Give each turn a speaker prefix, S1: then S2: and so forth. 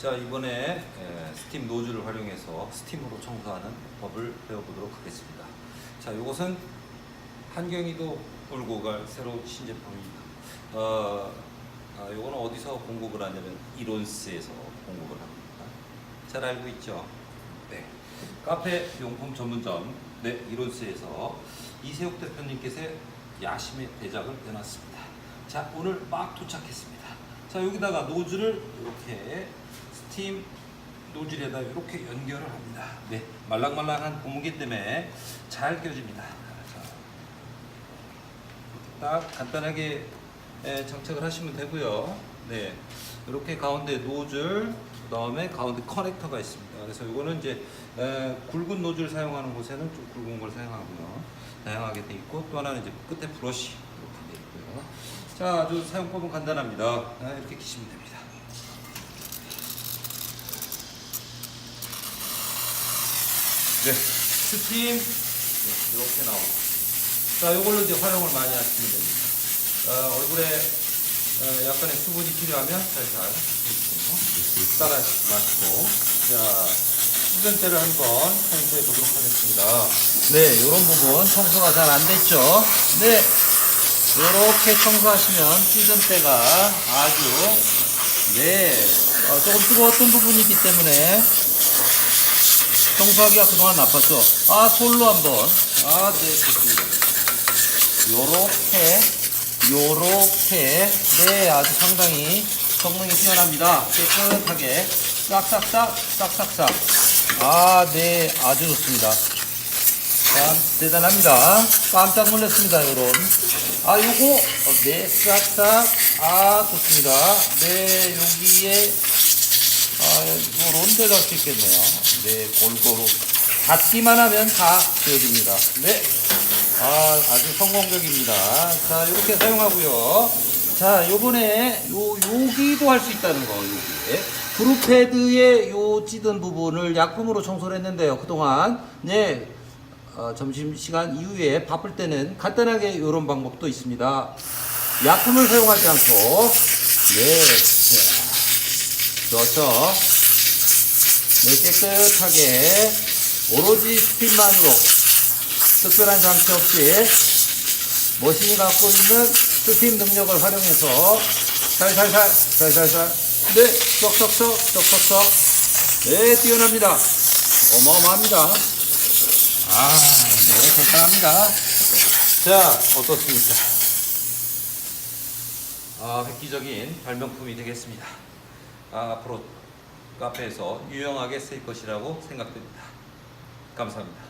S1: 자 이번에 에, 스팀 노즐을 활용해서 스팀으로 청소하는 법을 배워보도록 하겠습니다. 자 이것은 한경이도 울고 갈 새로운 신제품입니다. 어, 아, 이거는 어디서 공급을 하냐면 이론스에서 공급을 합니다. 잘 알고 있죠? 네. 카페 용품 전문점 네 이론스에서 이세욱 대표님께서 야심의 대작을 내놨습니다. 자 오늘 막 도착했습니다. 자 여기다가 노즐을 이렇게 스팀 노즐에다 이렇게 연결을 합니다. 네 말랑말랑한 고무기 때문에 잘 껴집니다. 자, 딱 간단하게 에, 장착을 하시면 되고요. 네, 이렇게 가운데 노즐, 그 다음에 가운데 커넥터가 있습니다. 그래서 이거는 이제 에, 굵은 노즐 사용하는 곳에는 좀 굵은 걸 사용하고요. 다양하게 돼 있고 또 하나는 이제 끝에 브러쉬 이렇게 돼 있고요. 자, 아주 사용법은 간단합니다. 아, 이렇게 끼시면 됩니다. 네, 스팀 네, 이렇게 나오고. 자, 이걸로 이제 활용을 많이 하시면 됩니다. 어, 얼굴에 어, 약간의 수분이 필요하면 살살 따라 마시고 자 수전대를 한번 청소해 보도록 하겠습니다. 네, 이런 부분 청소가 잘 안 됐죠? 네, 이렇게 청소하시면 시즌대가 아주 네 어, 조금 뜨거웠던 부분이 있기 때문에 청소하기가 그동안 나빴죠. 아 솔로 한번. 아 네 좋습니다. 요렇게 요렇게. 네 아주 상당히 성능이 뛰어납니다. 깨끗하게. 싹싹싹 싹싹싹. 아 네 아주 좋습니다. 참 대단합니다. 깜짝 놀랐습니다 여러분. 아 요거 어, 네 싹싹. 아 좋습니다. 네 여기에 아 요런 데가 할수 있겠네요 네 골고루 닫기만 하면 다 지워집니다 네 아, 아주 성공적입니다. 자, 이렇게 사용하고요. 자, 요번에 요 여기도 할 수 있다는 거, 여기. 브루패드의 요 찌든 부분을 약품으로 청소를 했는데요. 그동안 네. 어, 점심시간 이후에 바쁠 때는 간단하게 이런 방법도 있습니다. 약품을 사용하지 않고 네. 네, 깨끗하게 오로지 스팀만으로 특별한 장치 없이 머신이 갖고 있는 스팀 능력을 활용해서 살살살 살살살 네 쏙쏙쏙 쏙쏙쏙 네 뛰어납니다. 어마어마합니다. 아네 대단합니다. 자 어떻습니까? 아 획기적인 발명품이 되겠습니다. 아, 앞으로 카페에서 유용하게 쓰일 것이라고 생각됩니다. 감사합니다